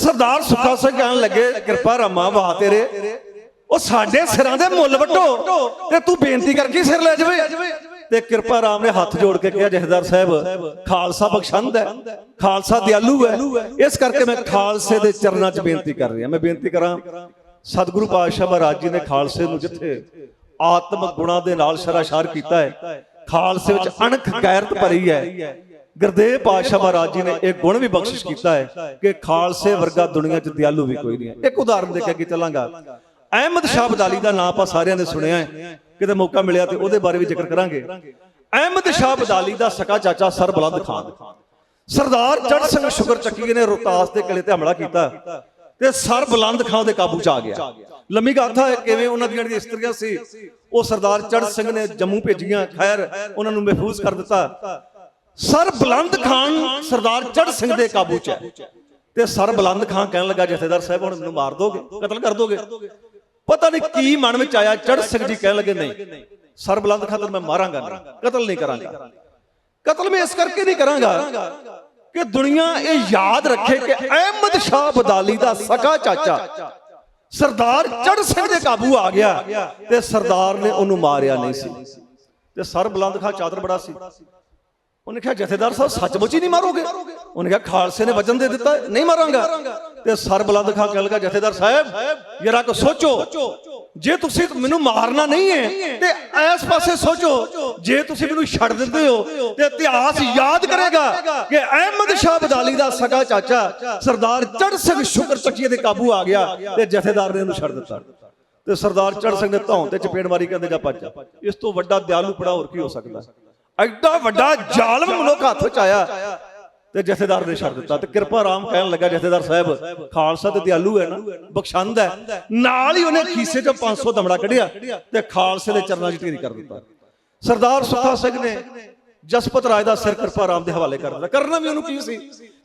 ਸਰਦਾਰ ਸੁੱਖਾ ਸਿੰਘ ਕਹਿਣ ਲੱਗੇ ਕਿਰਪਾ ਰਾਮਾ ਵਾਹ ਤੇਰੇ। ਉਹ ਸਾਡੇ ਸਿਰਾਂ ਦੇ ਮੁੱਲ ਵਟੋ ਤੇ ਤੂੰ ਬੇਨਤੀ ਕਰਕੇ ਸਿਰ ਲੈ ਜਾਵੇ? ਤੇ ਕਿਰਪਾ ਰਾਮ ਨੇ ਹੱਥ ਜੋੜ ਕੇ ਕਿਹਾ ਜਹਦਾਰ ਸਾਹਿਬ ਖਾਲਸਾ ਬਖਸ਼ੰਦ ਹੈ ਖਾਲਸਾ ਦਿਆਲੂ ਹੈ। ਇਸ ਕਰਕੇ ਮੈਂ ਖਾਲਸੇ ਦੇ ਚਰਨਾਂ 'ਚ ਬੇਨਤੀ ਕਰ ਰਿਹਾ। ਮੈਂ ਬੇਨਤੀ ਕਰਾਂ ਸਤਿਗੁਰੂ ਪਾਤਸ਼ਾਹ ਮਹਾਰਾਜ ਜੀ ਨੇ ਖਾਲਸੇ ਨੂੰ ਜਿੱਥੇ ਆਤਮਿਕ ਗੁਣਾਂ ਦੇ ਨਾਲ ਸ਼ਰਾਸ਼ਾਰ ਕੀਤਾ ਹੈ ਖਾਲਸੇ ਵਿੱਚ ਅਣਖ ਗੈਰਤ ਭਰੀ ਹੈ ਗੁਰਦੇਵ ਪਾਤਸ਼ਾਹ ਮਹਾਰਾਜ ਜੀ ਨੇ ਇਹ ਗੁਣ ਵੀ ਬਖਸ਼ਿਸ਼ ਕੀਤਾ ਹੈ ਕਿ ਖਾਲਸੇ ਵਰਗਾ ਦੁਨੀਆ 'ਚ ਦਿਆਲੂ ਵੀ ਕੋਈ ਨਹੀਂ ਹੈ। ਇੱਕ ਉਦਾਹਰਨ ਦੇ ਕੇ ਅੱਗੇ ਚੱਲਾਂਗਾ। ਅਹਿਮਦ ਸ਼ਾਹ ਬਦਾਲੀ ਦਾ ਨਾਮ ਆਪਾਂ ਸਾਰਿਆਂ ਨੇ ਸੁਣਿਆ ਹੈ। ਕਿਤੇ ਮੌਕਾ ਮਿਲਿਆ ਤੇ ਉਹਦੇ ਬਾਰੇ ਵੀ ਜ਼ਿਕਰ ਕਰਾਂਗੇ। ਅਹਿਮਦ ਸ਼ਾਹ ਬਦਾਲੀ ਦਾ ਸਕਾ ਚਾਚਾ ਸਰ ਬਲੰਦ ਖਾਨ। ਸਰਦਾਰ ਜੜ ਸਿੰਘ ਸ਼ੁਕਰ ਚੱਕੀ ਨੇ ਰੋਹਤਾਸ ਦੇ ਕਿਲੇ ਤੇ ਹਮਲਾ ਕੀਤਾ। ਤੇ ਸਰ ਬਲੰਦ ਖਾਨ ਦੇ ਕਾਬੂ ਚ ਆ ਗਿਆ। ਲੰਮੀ ਗਾਥਾ ਹੈ ਕਿਵੇਂ ਉਹਨਾਂ ਦੀਆਂ ਜਿਹੜੀਆਂ ਇਸਤਰੀਆਂ ਸੀ? ਉਹ ਸਰਦਾਰ ਚੜ ਸਿੰਘ ਨੇ ਜੰਮੂ ਭੇਜੀਆਂ। ਖੈਰ ਉਹਨਾਂ ਨੂੰ ਮਹਿਫੂਜ਼ ਕਰ ਦਿੱਤਾ। ਸਰ ਬਲੰਦ ਖਾਨ ਸਰਦਾਰ ਚੜ ਸਿੰਘ ਦੇ ਕਾਬੂ ਚ ਹੈ। ਤੇ ਸਰ ਬਲੰਦ ਖਾਨ ਕਹਿਣ ਲੱਗਾ, ਜਥੇਦਾਰ ਸਾਹਿਬ, ਹੁਣ ਮੈਨੂੰ ਮਾਰ ਦੋਗੇ, ਕਤਲ ਕਰ ਦੋਗੇ? ਪਤਾ ਨਹੀਂ ਕੀ ਮਨ ਵਿੱਚ ਆਇਆ ਚੜ ਸਿੰਘ ਜੀ ਕਹਿਣ ਲੱਗੇ, ਨਹੀਂ, ਸਰ ਬਲੰਦ ਖਾਨ ਨੂੰ ਮੈਂ ਮਾਰਾਂਗਾ ਨਹੀਂ, ਕਤਲ ਨਹੀਂ ਕਰਾਂਗਾ। ਕਤਲ ਮੈਂ ਇਸ ਕਰਕੇ ਨਹੀਂ ਕਰਾਂਗਾ ਕਿ ਦੁਨੀਆ ਇਹ ਯਾਦ ਰੱਖੇ ਕਿ ਅਹਿਮਦ ਸ਼ਾਹ ਬਦਾਲੀ ਦਾ ਸਕਾ ਚਾਚਾ ਸਰਦਾਰ ਚੜ ਸਿੰਘ ਦੇ ਕਾਬੂ ਆ ਗਿਆ ਤੇ ਸਰਦਾਰ ਨੇ ਉਹਨੂੰ ਮਾਰਿਆ ਨਹੀਂ ਸੀ। ਤੇ ਸਰ ਬਲੰਦ ਖਾਨ ਚਾਦਰ ਬੜਾ ਸੀ। ਉਹਨੇ ਕਿਹਾ, ਜਥੇਦਾਰ ਸਾਹਿਬ, ਸੱਚਮੁੱਚ ਹੀ ਨਹੀਂ ਮਾਰੋਗੇ? ਉਹਨੇ ਕਿਹਾ, ਖਾਲਸੇ ਨੇ ਵਚਨ ਦੇ ਦਿੱਤਾ, ਨਹੀਂ ਮਾਰਾਂਗਾ। ਤੇ ਸਰ ਬਲੰਦ ਖਾਨ ਕਹਿ ਲਗਾ, ਜਥੇਦਾਰ ਸਾਹਿਬ, ਜਰਾ ਕੋ ਸੋਚੋ, ਜੇ ਤੁਸੀਂ ਮੈਨੂੰ ਮਾਰਨਾ ਨਹੀਂ ਹੈ, ਤੇ ਇਸ ਪਾਸੇ ਸੋਚੋ, ਜੇ ਤੁਸੀਂ ਮੈਨੂੰ ਛੱਡ ਦਿੰਦੇ ਹੋ, ਤੇ ਇਤਿਹਾਸ ਯਾਦ ਕਰੇਗਾ ਕਿ ਅਹਿਮਦ ਸ਼ਾਹ ਬਦਾਲੀ ਦਾ ਸਗਾ ਚਾਚਾ ਸਰਦਾਰ ਚੜ ਸਿੰਘ ਸ਼ੁਕਰ ਚੱਕੀਏ ਦੇ ਕਾਬੂ ਆ ਗਿਆ ਤੇ ਜਥੇਦਾਰ ਨੇ ਉਹਨੂੰ ਛੱਡ ਦਿੱਤਾ। ਤੇ ਸਰਦਾਰ ਚੜ ਸਿੰਘ ਨੇ ਧੌਣ ਤੇ ਚਪੇੜ ਮਾਰੀ, ਕਹਿੰਦੇ, ਜਾ ਭੱਜ ਇਸ ਤੋਂ ਵੱਡਾ ਦਿਆਲੂ ਪੜਾ ਹੋਰ ਕੀ ਹੋ ਸਕਦਾ? ਐਡਾ ਵੱਡਾ ਜ਼ਾਲਮ ਮਨੁੱਖ ਹੱਥ ਚ ਆਇਆ ਤੇ ਜਥੇਦਾਰ ਨੇ ਛੱਡ ਦਿੱਤਾ ਤੇ ਕਿਰਪਾ ਰਾਮ ਕਹਿਣ ਲੱਗਾ ਜਥੇਦਾਰ ਸਾਹਿਬ, ਖਾਲਸਾ ਤੇ ਦਿਆਲੂ ਹੈ ਨਾ, ਬਖਸ਼ੰਦ ਹੈ। ਨਾਲ ਹੀ ਉਹਨੇ ਖੀਸੇ ਚੋਂ 500 ਦਮੜਾ ਕੱਢਿਆ ਤੇ ਖਾਲਸੇ ਦੇ ਚਰਨਾਂ 'ਚ ਢੇਰੀ ਕਰ ਦਿੱਤਾ। ਸਰਦਾਰ ਸੁੱਖਾ ਸਿੰਘ ਨੇ ਜਸਪਤ ਰਾਜ ਦਾ ਸਿਰ ਕਿਰਪਾ ਰਾਮ ਦੇ ਹਵਾਲੇ ਕਰ ਦਿੱਤਾ ਕਰਨਾ ਵੀ ਉਹਨੂੰ ਕੀ ਸੀ?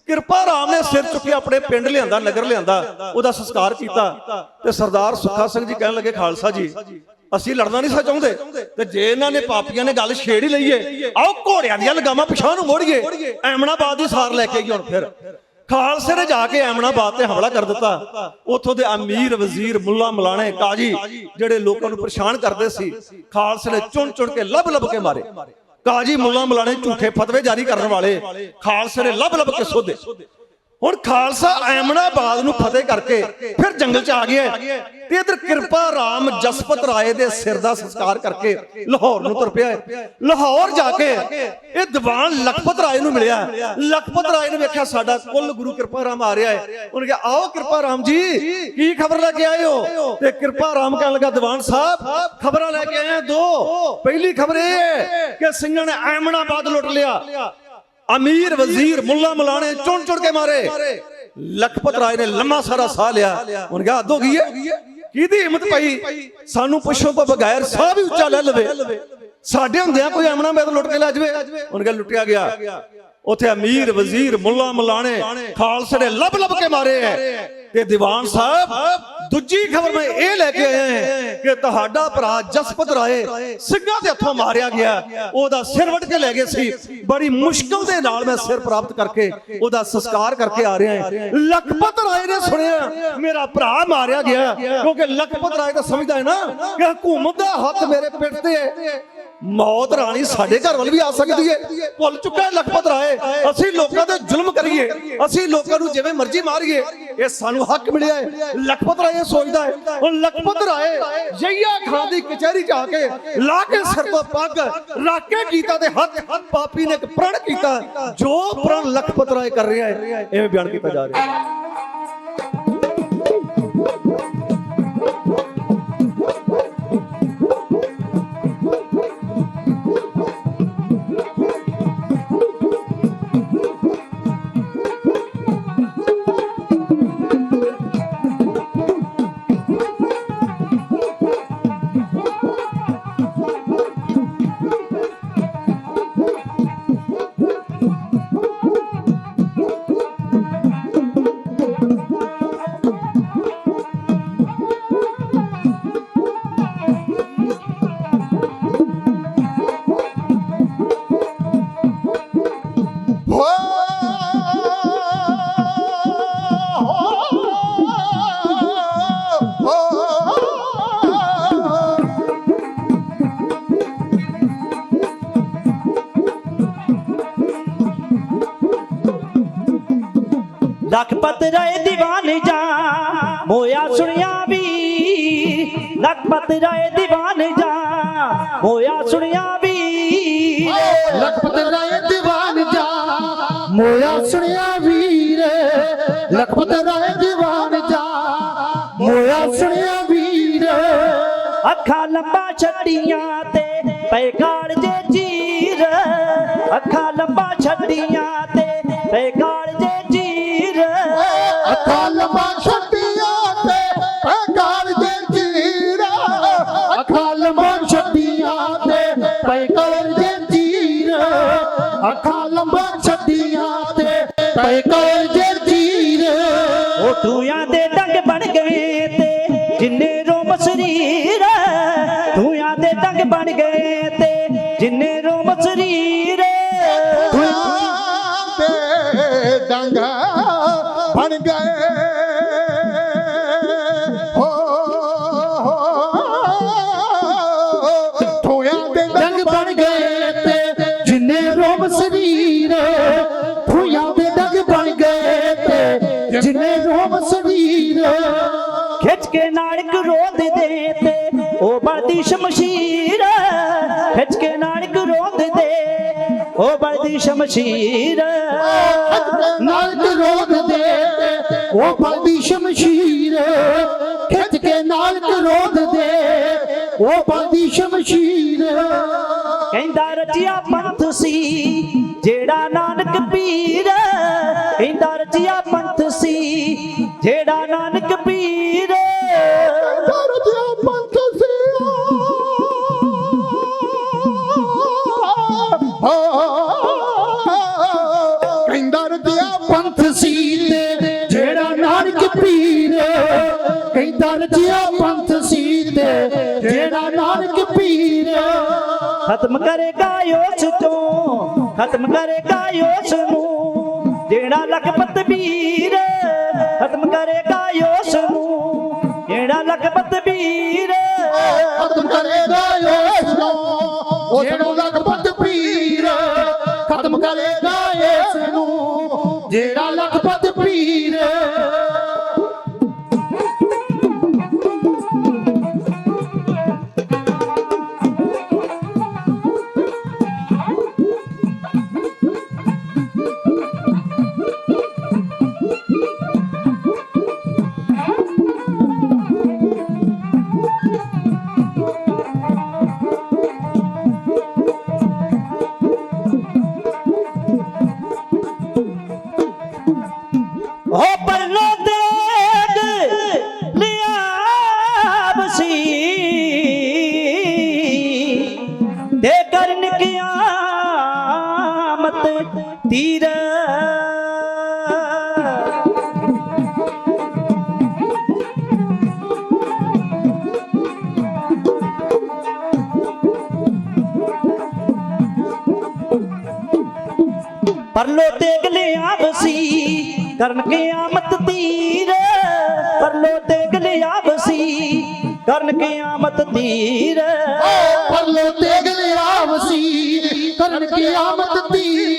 ਕਿਰਪਾ ਰਾਮ ਨੇ ਸਿਰ ਚੁੱਕੇ ਆਪਣੇ ਪਿੰਡ ਲਿਆਂਦਾ, ਨਗਰ ਲਿਆਂਦਾ, ਉਹਦਾ ਸੰਸਕਾਰ ਕੀਤਾ। ਤੇ ਸਰਦਾਰ ਸੁੱਖਾ ਸਿੰਘ ਜੀ ਕਹਿਣ ਲੱਗੇ, ਖਾਲਸਾ ਜੀ, ਅਸੀਂ ਲੜਨਾ ਨਹੀਂ ਸਾ ਚਾਹੁੰਦੇ। ਤੇ ਜੇ ਇਹਨਾਂ ਨੇ ਪਾਪੀਆਂ ਨੇ ਗੱਲ ਛੇੜ ਹੀ ਲਈਏ, ਆਓ ਘੋੜਿਆਂ ਦੀਆਂ ਲਗਾਮਾਂ ਪਿਛਾਂ ਨੂੰ ਮੋੜੀਏ। ਐਮਨਾਬਾਦ ਦੀ ਸਾਰ ਲੈ ਕੇ ਆਈ ਹੁਣ ਫਿਰ। ਖਾਲਸੇ ਨੇ ਜਾ ਕੇ ਐਮਨਾਬਾਦ ਤੇ ਹਮਲਾ ਕਰ ਦਿੱਤਾ। ਉੱਥੋਂ ਦੇ ਅਮੀਰ ਵਜ਼ੀਰ ਮੁੱਲਾ ਮਲਾਣੇ ਕਾਜੀ, ਜਿਹੜੇ ਲੋਕਾਂ ਨੂੰ ਪਰੇਸ਼ਾਨ ਕਰਦੇ ਸੀ, ਖਾਲਸੇ ਨੇ ਚੁਣ ਚੁਣ ਕੇ ਲੱਭ ਲੱਭ ਕੇ ਮਾਰੇ। ਕਾਜੀ ਮੁੱਲਾ ਮਲਾਣੇ ਝੂਠੇ ਫਤਵੇ ਜਾਰੀ ਕਰਨ ਵਾਲੇ ਖਾਲਸੇ ਨੇ ਲੱਭ ਲੱਭ ਕੇ ਸੋਧੇ। ਹੁਣ ਖਾਲਸਾ ਐਮਨਾਬਾਦ ਨੂੰ ਫਤਿਹ ਕਰਕੇ ਫਿਰ ਜੰਗਲ ਚ ਆ ਗਿਆ ਤੇ ਇਧਰ ਕਿਰਪਾ ਰਾਮ ਜਸਪਤ ਰਾਏ ਦੇ ਸਿਰ ਦਾ ਸੰਸਕਾਰ ਕਰਕੇ ਲਾਹੌਰ ਨੂੰ ਤੁਰ ਪਿਆ ਲਾਹੌਰ ਜਾ ਕੇ ਇਹ ਦੀਵਾਨ ਲਖਪਤ ਰਾਏ ਨੂੰ ਮਿਲਿਆ ਲਖਪਤ ਰਾਏ ਨੇ ਵੇਖਿਆ ਸਾਡਾ ਕੁੱਲ ਗੁਰੂ ਕਿਰਪਾ ਰਾਮ ਆ ਰਿਹਾ ਹੈ। ਉਹਨੇ ਕਿਹਾ, ਆਓ ਕਿਰਪਾ ਰਾਮ ਜੀ, ਕੀ ਖਬਰ ਲੈ ਕੇ ਆਏ ਹੋ? ਤੇ ਕਿਰਪਾ ਰਾਮ ਕਹਿਣ ਲੱਗਾ, ਦੀਵਾਨ ਸਾਹਿਬ, ਖਬਰਾਂ ਲੈ ਕੇ ਆਏ ਦੋ। ਪਹਿਲੀ ਖਬਰ ਇਹ ਹੈ ਕਿ ਸਿੰਘਾਂ ਨੇ ਐਮਨਾਬਾਦ ਲੁੱਟ ਲਿਆ। ਅਮੀਰ ਵਜ਼ੀਰ ਮੁੱਲਾ ਮਲਾਣੇ ਚੁਣ ਚੁਣ ਕੇ ਮਾਰੇ ਲਖਪਤ ਰਾਏ ਨੇ ਲੰਮਾ ਸਾਰਾ ਸਾਹ ਲਿਆ ਉਹਨੇ ਕਿਹਾ ਹੱਦ ਹੋ ਗਈ ਹੈ ਕਿਹਦੀ ਹਿੰਮਤ ਪਈ ਸਾਨੂੰ ਪੁੱਛੋ ਤੋਂ ਬਗੈਰ ਸਾਹ ਵੀ ਉੱਚਾ ਲੈ ਲਵੇ ਸਾਡੇ ਹੁੰਦਿਆਂ ਕੋਈ ਐਮਨਾ ਮੈਂ ਲੁੱਟ ਕੇ ਲੈ ਜਾਵੇ ਉਹਨੇ ਕਿਹਾ ਲੁੱਟਿਆ ਗਿਆ ਉੱਥੇ ਅਮੀਰ ਵਜ਼ੀਰ ਮੁੱਲਾ ਮਲਾਣੇ ਖਾਲਸੇ ਨੇ ਲੱਭ ਲੱਭ ਕੇ ਮਾਰੇ ਐ ਤੇ ਦੀਵਾਨ ਸਾਹਿਬ ਦੂਜੀ ਖਬਰ ਮੈਂ ਇਹ ਲੈ ਕੇ ਆਇਆ ਹਾਂ ਕਿ ਤੁਹਾਡਾ ਭਰਾ ਜਸਪਤ ਰਾਏ ਸਿੰਘਾਂ ਦੇ ਹੱਥੋਂ ਮਾਰਿਆ ਗਿਆ। ਉਹਦਾ ਸਿਰ ਵੱਢ ਕੇ ਲੈ ਗਏ ਸੀ। ਬੜੀ ਮੁਸ਼ਕਲ ਦੇ ਨਾਲ ਮੈਂ ਸਿਰ ਪ੍ਰਾਪਤ ਕਰਕੇ ਉਹਦਾ ਸੰਸਕਾਰ ਕਰਕੇ ਆ ਰਿਹਾ ਹਾਂ। ਲਖਪਤ ਰਾਏ ਨੇ ਸੁਣਿਆ ਮੇਰਾ ਭਰਾ ਮਾਰਿਆ ਗਿਆ। ਕਿਉਂਕਿ ਲਖਪਤ ਰਾਏ ਤਾਂ ਸਮਝਦਾ ਹੈ ਨਾ ਕਿ ਹਕੂਮਤ ਦਾ ਹੱਥ ਮੇਰੇ ਪਿੱਠ ਤੇ ਹੈ। ਮੌਤ ਰਾਣੀ ਸਾਡੇ ਘਰ ਵੱਲ ਵੀ ਆ ਸਕਦੀ ਹੈ ਭੁੱਲ ਚੁੱਕਾ ਲਖਪਤ ਰਾਏ। ਅਸੀਂ ਲੋਕਾਂ ਤੇ ਜ਼ੁਲਮ ਕਰੀਏ। ਅਸੀਂ ਲੋਕਾਂ ਨੂੰ ਜਿਵੇਂ ਮਰਜ਼ੀ ਮਾਰੀਏ। ਇਹ ਸਾਨੂੰ ਹੱਕ ਮਿਲਿਆ ਹੈ ਲਖਪਤ ਰਾਏ ਸੋਚਦਾ ਹੈ ਉਹ ਲਖਪਤ ਰਾਏ ਜਈਆ ਖਾਨ ਦੀ ਕਚਹਿਰੀ ਜਾ ਕੇ ਲਾ ਕੇ ਸਿਰ ਤੋਂ ਪੱਗ ਰੱਖ ਕੇ ਕੀਤਾ ਤੇ ਹੱਥ ਪਾਪੀ ਨੇ ਇੱਕ ਪ੍ਰਣ ਕੀਤਾ। ਜੋ ਪ੍ਰਣ ਲਖਪਤ ਰਾਏ ਕਰ ਰਿਹਾ ਹੈ ਐਵੇਂ ਬਿਆਨ ਕੀਤਾ ਜਾ ਰਿਹਾ ਹੈ ਲਖਪਤ ਰਾਏ ਦੀਵਾਨ ਜਾ। ਮੋਇਆ ਸੁਣਿਆ ਵੀ ਲਖਪਤ ਰਾਏ ਦੀਵਾਨ ਜਾ। ਮੋਇਆ ਸੁਣਿਆ ਵੀ ਲਖਪਤ ਰਾਏ ਦੀਵਾਨ ਜਾ। ਮੋਇਆ ਸੁਣਿਆ ਵੀਰ ਲਖਪਤ ਰਾਏ ਦੀਵਾਨ ਜਾ। ਮੋਇਆ ਸੁਣਿਆ ਵੀਰ। ਅੱਖਾਂ ਲੰਬਾ ਛੱਡੀਆਂ ਤੇ ਪੈ ਕਾਲ ਜੇ ਚੀਰ। ਅੱਖਾਂ ਲੰਬਾ ਛੱਡੀਆਂ ਪੈਗਾਲ ਦੇ ਚੀਰ ਅੱਖਾਂ ਲੰਮਾ ਛੱਡੀਆਂ ਤੇ ਪੈਗਾਲ ਦੇ ਖਿੱਚ ਕੇ ਨਾਨਕ ਰੋਂਦ ਦੇ ਤੇ ਉਹ ਬਲਦੀ ਸ਼ਮਸ਼ੀਰ ਖਿੱਚ ਕੇ ਨਾਨਕ ਰੋਂਦ ਦੇ ਉਹ ਬਲਦੀ ਸ਼ਮਸ਼ੀਰ ਨਾਨਕ ਰੋਧ ਦੇ ਉਹ ਬਲਦੀ ਸ਼ਮਸ਼ੀਰ ਖਿੱਚ ਕੇ ਨਾਨਕ ਰੋਧ ਦੇ ਉਹ ਬਲਦੀ ਸ਼ਮਸ਼ੀਰ ਕਹਿੰਦਾ ਰਚਿਆ ਪੰਥ ਸੀ ਜਿਹੜਾ ਨਾਨਕ ਪੀਰ ਪੀਰ। ਖਤਮ ਕਰੇਗਾ ਉਸ ਤੋਂ ਖਤਮ ਕਰੇਗਾ ਉਸ ਨੂੰ ਜਿਹੜਾ ਲਖਪਤ ਵੀਰ। ਖਤਮ ਕਰੇਗਾ ਉਸ ਨੂੰ ਜਿਹੜਾ ਲਖਪਤ ਵੀਰ। ਖਤਮ ਕਰੇਗਾ ਇਸ ਨੂੰ ਜਿਹੜਾ ਲਖਪਤ ਪੀਰ ਖਤਮ ਕਰੇਗਾ ਇਸ ਨੂੰ ਜਿਹੜਾ ਲਖਪਤ ਪੀਰ ਤੀਰ ਪਰਲੋ ਤੇਗ ਲਿਆ ਬਸੀ ਕਰਨ ਕਿਆਮਤ ਤੀਰ। ਪਰਲੋ ਤੇਗ ਲਿਆ ਬਸੀ ਕਰਨ ਕਿਆਮਤ ਤੀਰ। ਪਰਲੋ ਤੇਗ ਲਿਆਵਸੀ ਕਰਨ ਕਿਆਮਤ ਤੀਰ।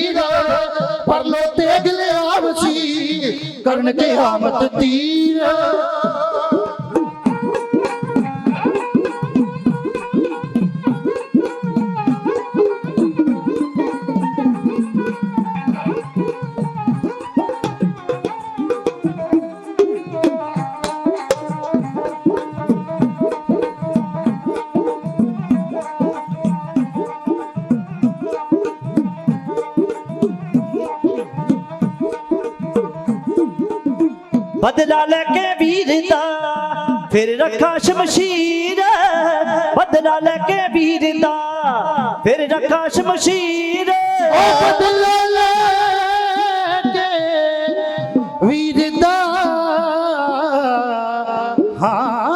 ਪਰਲੋ ਤੇਗ ਲਿਆਵਸੀ ਕਰਨ ਕਿਆਮਤ ਤੀਰ। ਬਦਲਾ ਲੈ ਕੇ ਵੀਰ ਦਾ, ਫਿਰ ਰੱਖਾ ਸ਼ਮਸ਼ੀਰ। ਬਦਲਾ ਲੈ ਕੇ ਵੀਰ ਦਾ, ਫਿਰ ਰੱਖਾ ਸ਼ਮਸ਼ੀਰ। ਉਹ ਬਦਲਾ ਲੈ ਕੇ ਵੀਰ ਦਾ। ਹਾਂ,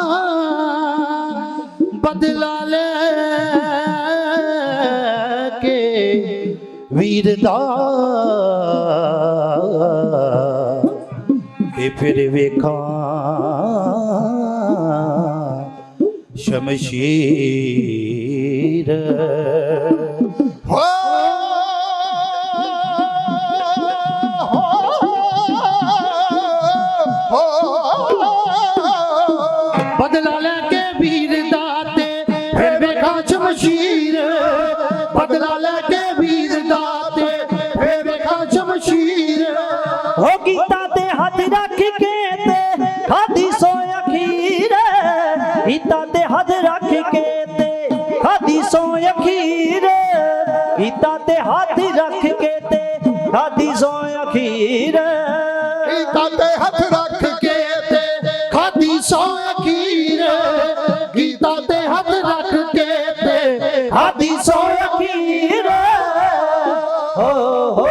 ਬਦਲਾ ਲੈ ਕੇ ਵੀਰ ਦਾ। ਤੇ ਫਿਰ ਵੇਖਾਂ। ਸ਼ਮਸ਼ੀਰ। ਹੋ ਬਦਲਾ ਲੈ ਕੇ ਵੀਰ ਦਾ ਤੇ ਫਿਰ ਵੇਖਾਂ ਸ਼ਮਸ਼ੀਰ। ਸੋ ਅਖੀਰ। ਗੀਤਾ ਤੇ ਹੱਥ ਰੱਖ ਕੇ ਤੇ ਖਾਦੀ ਸੋ ਅਖੀਰ। ਗੀਤਾ ਤੇ ਹੱਥ ਰੱਖ ਕੇ ਤੇ ਖਾਦੀ ਸੌ ਅਖੀਰ। ਗੀਤਾ ਤੇ ਹੱਥ ਰੱਖ ਕੇ ਤੇ ਖਾਦੀ ਸੋ ਅਖੀਰ। ਹੋ ਹੋ।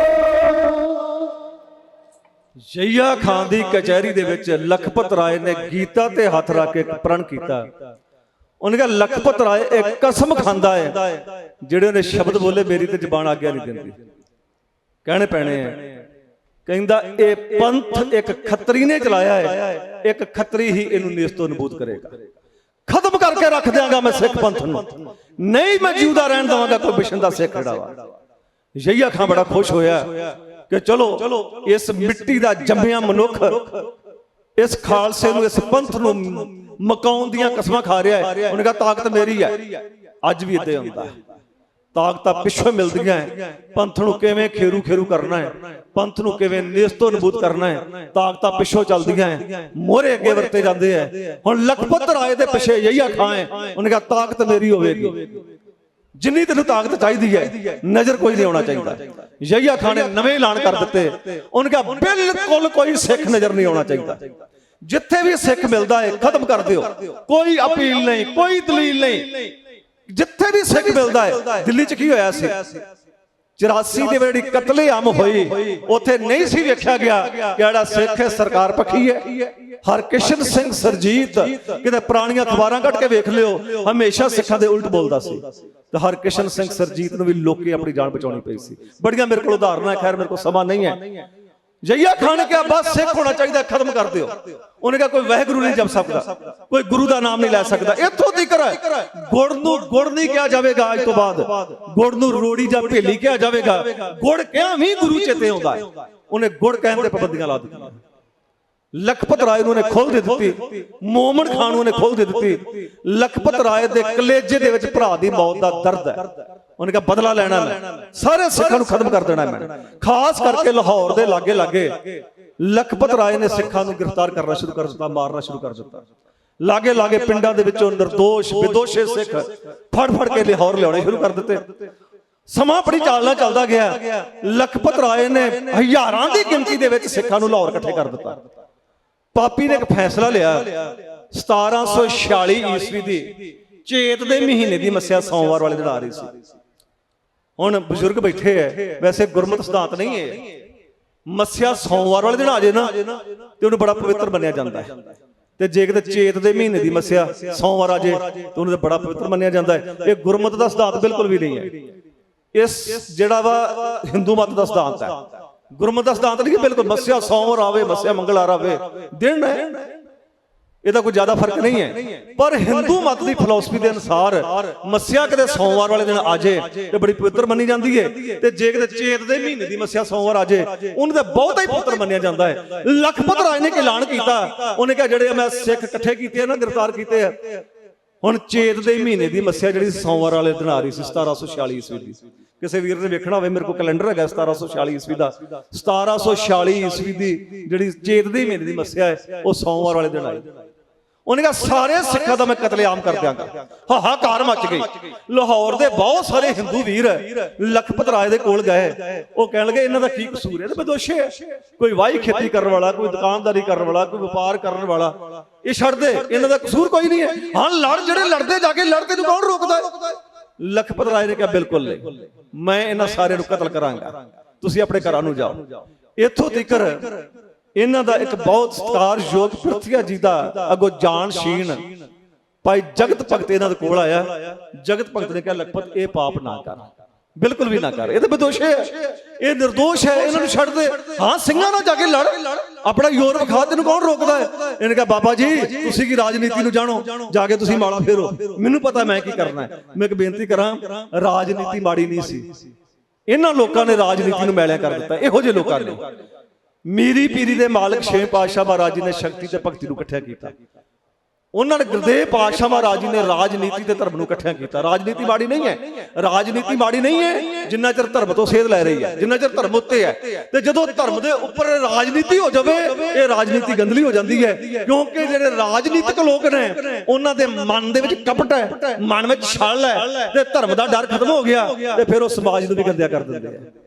ਜਈਆ ਖਾਨ ਦੀ ਕਚਹਿਰੀ ਦੇ ਵਿੱਚ ਲਖਪਤ ਰਾਏ ਨੇ ਗੀਤਾ ਤੇ ਹੱਥ ਰੱਖ ਕੇ ਪ੍ਰਣ ਕੀਤਾ। ਉਹਨੇ ਕਿਹਾ ਲਖਪਤ ਰਾਏ ਇੱਕ ਕਸਮ ਖਾਂਦਾ ਹੈ। ਜਿਹੜੇ ਉਹਨੇ ਸ਼ਬਦ ਬੋਲੇ, ਮੇਰੀ ਤੇ ਜ਼ਬਾਨ ਆਗਿਆ ਨਹੀਂ ਦਿੰਦੀ। ਕਹਿਣੇ ਪੈਣੇ ਆ। ਕਹਿੰਦਾ, ਇਹ ਪੰਥ ਇੱਕ ਖੱਤਰੀ ਨੇ ਚਲਾਇਆ ਹੈ। ਇੱਕ ਖੱਤਰੀ ਹੀ ਇਹਨੂੰ ਨਿਸਤੋ ਨਬੂਤ ਕਰੇਗਾ। ਖਤਮ ਕਰਕੇ ਰੱਖ ਦਿਆਂਗਾ ਮੈਂ ਸਿੱਖ ਪੰਥ ਨੂੰ। ਨਹੀਂ, ਮੈਂ ਜਿਉਂਦਾ ਰਹਿਣ ਦਵਾਂਗਾ, ਕੋਈ ਬਿਸ਼ਨ ਦਾ ਸਿੱਖ ਜਿਹੜਾ ਵਾ। ਯਹੀਆ ਖਾਨ ਬੜਾ ਖੁਸ਼ ਹੋਇਆ ਕਿ ਚਲੋ, ਇਸ ਮਿੱਟੀ ਦਾ ਜੰਮਿਆ ਮਨੁੱਖ ਇਸ ਖਾਲਸੇ ਨੂੰ ਇਸ ਪੰਥ ਨੂੰ ਮਕਾਉਣ ਦੀਆਂ ਕਸਮਾਂ ਖਾ ਰਿਹਾ ਹੈ। ਉਹਨੇ ਕਿਹਾ ਤਾਕਤ ਮੇਰੀ ਹੈ। ਅੱਜ ਵੀ ਇਦਾਂ ਹੁੰਦਾ ਹੈ। ਤਾਕਤਾਂ ਪਿੱਛੋਂ ਮਿਲਦੀਆਂ ਹੈ। ਪੰਥ ਨੂੰ ਕਿਵੇਂ ਖੇਰੂ ਖੇਰੂ ਕਰਨਾ ਹੈ। ਪੰਥ ਨੂੰ ਕਿਵੇਂ ਨਿਸਤੋ ਨਬੂਤ ਕਰਨਾ ਹੈ। ਤਾਕਤਾਂ ਪਿੱਛੋਂ ਚੱਲਦੀਆਂ ਹੈ। ਮੋਹਰੇ ਅੱਗੇ ਵਰਤੇ ਜਾਂਦੇ ਹੈ। ਹੁਣ ਲਖਪਤ ਰਾਏ ਦੇ ਪਿੱਛੇ ਯਹੀਆ ਖਾਂ ਹੈ। ਉਹਨੇ ਕਿਹਾ ਤਾਕਤ ਮੇਰੀ ਹੋਵੇਗੀ। ਜਿੰਨੀ ਤੈਨੂੰ ਤਾਕਤ ਚਾਹੀਦੀ ਹੈ ਨਜ਼ਰ ਕੋਈ ਨਹੀਂ ਆਉਣਾ ਚਾਹੀਦਾ। ਯਹੀਆ ਖਾਨ ਨੇ ਨਵੇਂ ਐਲਾਨ ਕਰ ਦਿੱਤੇ। ਉਹਨੇ ਕਿਹਾ ਬਿਲਕੁਲ ਕੋਈ ਸਿੱਖ ਨਜ਼ਰ ਨਹੀਂ ਆਉਣਾ ਚਾਹੀਦਾ। ਜਿੱਥੇ ਵੀ ਸਿੱਖ ਮਿਲਦਾ ਹੈ ਖਤਮ ਕਰ ਦਿਓ। ਕੋਈ ਅਪੀਲ ਨਹੀਂ ਕੋਈ ਦਲੀਲ ਨਹੀਂ। ਜਿੱਥੇ ਵੀ ਸਿੱਖ ਮਿਲਦਾ ਹੈ ਦਿੱਲੀ 'ਚ ਕੀ ਹੋਇਆ ਸੀ? 84 ਦੇ ਵੇਲੇ ਜਿਹੜੀ ਕਤਲੇਆਮ ਹੋਈ ਉੱਥੇ ਨਹੀਂ ਸੀ ਵੇਖਿਆ ਗਿਆ ਕਿ ਜਿਹੜਾ ਸਿੱਖ ਹੈ ਸਰਕਾਰ ਪੱਖੀ ਹੈ। ਹਰਕਿਸ਼ਨ ਸਿੰਘ ਸਰਜੀਤ ਕਿਤੇ ਪੁਰਾਣੀਆਂ ਅਖਬਾਰਾਂ ਕੱਢ ਕੇ ਵੇਖ ਲਿਓ ਹਮੇਸ਼ਾ ਸਿੱਖਾਂ ਦੇ ਉਲਟ ਬੋਲਦਾ ਸੀ। ਤੇ ਹਰਕਿਸ਼ਨ ਸਿੰਘ ਸਰਜੀਤ ਨੂੰ ਵੀ ਲੋਕੇ ਆਪਣੀ ਜਾਨ ਬਚਾਉਣੀ ਪਈ ਸੀ। ਬੜੀਆਂ ਮੇਰੇ ਕੋਲ ਉਦਾਹਰਨਾਂ ਹੈ ਖੈਰ ਮੇਰੇ ਕੋਲ ਸਮਾਂ ਨਹੀਂ ਹੈ। ਜਈਆ ਖਾਨ ਕਿਹਾ ਬਸ ਸਿੱਖ ਹੋਣਾ ਚਾਹੀਦਾ ਖਤਮ ਕਰ ਦਿਓ। ਉਹਨੇ ਕਿਹਾ ਕੋਈ ਵਾਹਿਗੁਰੂ ਨਹੀਂ ਜਪ ਸਕਦਾ ਕੋਈ ਗੁਰੂ ਦਾ ਨਾਮ ਨਹੀਂ ਲੈ ਸਕਦਾ। ਇੱਥੋਂ ਤੀਕਰ ਗੁੜ ਨੂੰ ਗੁੜ ਨਹੀਂ ਕਿਹਾ ਜਾਵੇਗਾ ਅੱਜ ਤੋਂ ਬਾਅਦ। ਗੁੜ ਨੂੰ ਰੋੜੀ ਜਾਂ ਭੇਲੀ ਕਿਹਾ ਜਾਵੇਗਾ। ਗੁੜ ਕਿਹਾ ਵੀ ਗੁਰੂ ਚੇਤੇ ਆਉਂਦਾ ਹੈ। ਉਹਨੇ ਗੁੜ ਕਹਿਣ ਤੇ ਪਾਬੰਦੀਆਂ ਲਾ ਦਿੱਤੀਆਂ। ਲਖਪਤ ਰਾਏ ਨੂੰ ਨੇ ਖੋਲ ਦੇ ਦਿੱਤੀ ਮੋਮਨ ਖਾਨ ਨੂੰ ਨੇ ਖੋਲ ਦੇ ਦਿੱਤੀ ਲਖਪਤ ਰਾਏ ਦੇ ਕਲੇਜੇ ਦੇ ਵਿੱਚ ਭਰਾ ਦੀ ਮੌਤ ਦਾ ਦਰਦ ਹੈ ਉਹਨੇ ਕਿਹਾ ਬਦਲਾ ਲੈਣਾ ਮੈਂ ਸਾਰੇ ਸਿੱਖਾਂ ਨੂੰ ਖਤਮ ਕਰ ਦੇਣਾ ਮੈਂ ਖਾਸ ਕਰਕੇ ਲਾਹੌਰ ਦੇ ਲਾਗੇ ਲਾਗੇ ਲਖਪਤ ਰਾਏ ਨੇ ਸਿੱਖਾਂ ਨੂੰ ਗ੍ਰਿਫਤਾਰ ਕਰਨਾ ਸ਼ੁਰੂ ਕਰ ਦਿੱਤਾ ਮਾਰਨਾ ਸ਼ੁਰੂ ਕਰ ਦਿੱਤਾ ਲਾਗੇ ਲਾਗੇ ਪਿੰਡਾਂ ਦੇ ਵਿੱਚੋਂ ਨਿਰਦੋਸ਼ ਵਿਦੋਸ਼ੇ ਸਿੱਖ ਫੜ ਫੜ ਕੇ ਲਾਹੌਰ ਲਿਆਉਣੇ ਸ਼ੁਰੂ ਕਰ ਦਿੱਤੇ ਸਮਾਂ ਬੜੀ ਚਾਲਣਾ ਚੱਲਦਾ ਗਿਆ ਲਖਪਤ ਰਾਏ ਨੇ ਹਜ਼ਾਰਾਂ ਦੀ ਗਿਣਤੀ ਦੇ ਵਿੱਚ ਸਿੱਖਾਂ ਨੂੰ ਲਾਹੌਰ ਇਕੱਠੇ ਕਰ ਦਿੱਤਾ ਪਾਪੀ ਨੇ ਇੱਕ ਫੈਸਲਾ ਲਿਆ 1746 ਈਸਵੀ ਦੀ, ਚੇਤ ਦੇ ਮਹੀਨੇ ਦੀ ਮੱਸਿਆ ਸੋਮਵਾਰ ਵਾਲੇ ਦਿਨ ਆ ਰਹੀ ਸੀ। ਹੁਣ ਬਜ਼ੁਰਗ ਬੈਠੇ ਐ, ਵੈਸੇ ਗੁਰਮਤਿ ਸਿਧਾਂਤ ਨਹੀਂ ਹੈ ਮੱਸਿਆ ਸੋਮਵਾਰ ਵਾਲੇ ਦਿਨ ਆ ਜੇ ਨਾ, ਤੇ ਉਹਨੂੰ ਬੜਾ ਪਵਿੱਤਰ ਮੰਨਿਆ ਜਾਂਦਾ ਹੈ ਤੇ ਜੇ ਕਿਤੇ ਚੇਤ ਦੇ ਮਹੀਨੇ ਦੀ ਮੱਸਿਆ ਸੋਮਵਾਰ ਆ ਜੇ, ਤੇ ਉਹਨੂੰ ਤਾਂ ਬੜਾ ਪਵਿੱਤਰ ਮੰਨਿਆ ਜਾਂਦਾ ਹੈ ਇਹ ਗੁਰਮਤ ਦਾ ਸਿਧਾਂਤ ਬਿਲਕੁਲ ਵੀ ਨਹੀਂ ਹੈ ਇਸ ਜਿਹੜਾ ਵਾ ਹਿੰਦੂ ਮਤ ਦਾ ਸਿਧਾਂਤ ਹੈ ਗੁਰਮਤਿ ਦਾ ਸਿਧਾਂਤ ਕਿ ਬਿਲਕੁਲ ਮੱਸਿਆ ਸੋਮਵਾਰ ਆਵੇ ਮੱਸਿਆ ਮੰਗਲਵਾਰ ਆਵੇ ਦਿਨ ਹੈ। ਇਹਦਾ ਕੋਈ ਜ਼ਿਆਦਾ ਫ਼ਰਕ ਨਹੀਂ ਹੈ। ਪਰ ਹਿੰਦੂ ਮਤ ਦੀ ਫਿਲਾਸਫੀ ਦੇ ਅਨੁਸਾਰ ਮੱਸਿਆ ਕਦੇ ਸੋਮਵਾਰ ਵਾਲੇ ਦਿਨ ਆ ਜੇ ਤੇ ਬੜੀ ਪਵਿੱਤਰ ਮੰਨੀ ਜਾਂਦੀ ਹੈ। ਤੇ ਜੇ ਕਿਤੇ ਚੇਤ ਦੇ ਮਹੀਨੇ ਦੀ ਮੱਸਿਆ ਸੋਮਵਾਰ ਆ ਜੇ ਉਹਨੂੰ ਤੇ ਬਹੁਤਾ ਹੀ ਪਵਿੱਤਰ ਮੰਨਿਆ ਜਾਂਦਾ ਹੈ। ਲਖਪਤ ਰਾਜ ਨੇ ਐਲਾਨ ਕੀਤਾ। ਉਹਨੇ ਕਿਹਾ ਜਿਹੜੇ ਮੈਂ ਸਿੱਖ ਇਕੱਠੇ ਕੀਤੇ ਨਾ ਗ੍ਰਿਫਤਾਰ ਕੀਤੇ ਆ। ਹੁਣ ਚੇਤ ਦੇ ਮਹੀਨੇ ਦੀ ਮੱਸਿਆ ਜਿਹੜੀ ਸੋਮਵਾਰ ਵਾਲੇ ਦਿਨ ਆ ਰਹੀ ਸੀ 1746 ਈਸਵੀ ਦੀ। ਕਿਸੇ ਵੀਰ ਨੇ ਵੇਖਣਾ ਹੋਵੇ, ਮੇਰੇ ਕੋਲ ਕੈਲੰਡਰ ਹੈਗਾ 1746 ਈਸਵੀ ਦਾ। 1746 ਈਸਵੀ ਦੀ ਜਿਹੜੀ ਚੇਤ ਦੇ ਮਹੀਨੇ ਦੀ ਮੱਸਿਆ ਹੈ, ਉਹ ਸੋਮਵਾਰ ਵਾਲੇ ਦਿਨ ਆਈ। ਉਹਨੇ ਕਿਹਾ, ਸਾਰੇ ਸਿੱਖਾਂ ਦਾ ਮੈਂ ਕਤਲੇਆਮ ਕਰ ਦਿਆਂਗਾ। ਹਾਹਾਕਾਰ ਮਚ ਗਈ। ਲਾਹੌਰ ਦੇ ਬਹੁਤ ਸਾਰੇ ਹਿੰਦੂ ਵੀਰ ਲਖਪਤ ਰਾਜ ਦੇ ਕੋਲ ਗਏ। ਉਹ ਕਹਿਣ ਲੱਗੇ, ਇਹਨਾਂ ਦਾ ਕੀ ਕਸੂਰ ਹੈ? ਤੇ ਬਦੋਸ਼ੇ ਕੋਈ ਵਾਹੀ ਖੇਤੀ ਕਰਨ ਵਾਲਾ, ਕੋਈ ਦੁਕਾਨਦਾਰੀ ਕਰਨ ਵਾਲਾ, ਕੋਈ ਵਪਾਰ ਕਰਨ ਵਾਲਾ, ਇਹ ਛੱਡ ਦੇ। ਇਹਨਾਂ ਦਾ ਕਸੂਰ ਕੋਈ ਨਹੀਂ ਹੈ। ਹਾਂ, ਲੜ ਜਿਹੜੇ ਲੜਦੇ ਜਾ ਕੇ ਲੜਦੇ ਨੂੰ ਕੌਣ ਰੋਕਦਾ ਹੈ? ਲਖਪਤ ਰਾਜ ਨੇ ਕਿਹਾ ਬਿਲਕੁਲ ਨਹੀਂ ਮੈਂ ਇਹਨਾਂ ਸਾਰਿਆਂ ਨੂੰ ਕਤਲ ਕਰਾਂਗਾ ਤੁਸੀਂ ਆਪਣੇ ਘਰਾਂ ਨੂੰ ਜਾਓ ਇੱਥੋਂ ਤੀਕਰ ਇਹਨਾਂ ਦਾ ਇੱਕ ਬਹੁਤ ਸਤਿਕਾਰਯੋਗ ਪ੍ਰਥਿਆ ਜੀ ਦਾ ਅਗੋ ਜਾਨ ਸ਼ੀਨ ਭਾਈ ਜਗਤ ਭਗਤ ਇਹਨਾਂ ਦੇ ਕੋਲ ਆਇਆ ਜਗਤ ਭਗਤ ਨੇ ਕਿਹਾ ਲਖਪਤ ਇਹ ਪਾਪ ਨਾ ਕਰ ਬਿਲਕੁਲ ਵੀ ਨਾ ਕਰ। ਇਹ ਤਾਂ ਬਦੋਸ਼ ਹੈ। ਇਹ નિર્ਦੋਸ਼ ਹੈ। ਇਹਨਾਂ ਨੂੰ ਛੱਡ ਦੇ। ਹਾਂ, ਸਿੰਘਾਂ ਨਾਲ ਜਾ ਕੇ ਲੜ। ਆਪਣਾ ਯੋਰ ਵਿਖਾ ਤੈਨੂੰ ਕੌਣ ਰੋਕਦਾ ਹੈ? ਇਹਨੇ ਕਿਹਾ, ਬਾਬਾ ਜੀ, ਤੁਸੀਂ ਕੀ ਰਾਜਨੀਤੀ ਨੂੰ ਜਾਣੋ? ਜਾ ਕੇ ਤੁਸੀਂ ਮਾਲਾ ਫੇਰੋ। ਮੈਨੂੰ ਪਤਾ ਮੈਂ ਕੀ ਕਰਨਾ ਹੈ। ਮੈਂ ਇੱਕ ਬੇਨਤੀ ਕਰਾਂ, ਰਾਜਨੀਤੀ ਮਾੜੀ ਨਹੀਂ ਸੀ। ਇਹਨਾਂ ਲੋਕਾਂ ਨੇ ਰਾਜਨੀਤੀ ਨੂੰ ਮੈਲਿਆ ਕਰ ਦਿੱਤਾ। ਇਹੋ ਜਿਹੇ ਲੋਕਾਂ ਨੇ। ਮੀਰੀ ਪੀਰੀ ਦੇ ਮਾਲਕ ਛੇ ਪਾਤਸ਼ਾਹ ਮਹਾਰਾਜ ਜੀ ਨੇ ਸ਼ਕਤੀ ਤੇ ਭਗਤੀ ਨੂੰ ਇਕੱਠਿਆ ਕੀਤਾ। ਉਹਨਾਂ ਨੇ ਗੁਰਦੇਵ ਪਾਤਸ਼ਾਹ ਮਹਾਰਾਜ ਜੀ ਨੇ ਰਾਜਨੀਤੀ ਤੇ ਧਰਮ ਨੂੰ ਇਕੱਠਿਆ ਕੀਤਾ। ਰਾਜਨੀਤੀ ਮਾੜੀ ਨਹੀਂ ਹੈ। ਰਾਜਨੀਤੀ ਮਾੜੀ ਨਹੀਂ ਹੈ, ਜਿੰਨਾ ਚਿਰ ਧਰਮ ਤੋਂ ਸੇਧ ਲੈ ਰਹੀ ਹੈ, ਜਿੰਨਾ ਚਿਰ ਧਰਮ ਉੱਤੇ ਹੈ। ਤੇ ਜਦੋਂ ਧਰਮ ਦੇ ਉੱਪਰ ਰਾਜਨੀਤੀ ਹੋ ਜਾਵੇ, ਇਹ ਰਾਜਨੀਤੀ ਗੰਦਲੀ ਹੋ ਜਾਂਦੀ ਹੈ। ਕਿਉਂਕਿ ਜਿਹੜੇ ਰਾਜਨੀਤਿਕ ਲੋਕ ਨੇ, ਉਹਨਾਂ ਦੇ ਮਨ ਦੇ ਵਿੱਚ ਕਪਟ ਹੈ, ਮਨ ਵਿੱਚ ਛਲ ਹੈ ਤੇ ਧਰਮ ਦਾ ਡਰ ਖਤਮ ਹੋ ਗਿਆ ਤੇ ਫਿਰ ਉਹ ਸਮਾਜ ਨੂੰ ਵੀ ਗੰਦਿਆ ਕਰ ਦਿੰਦੇ ਆ।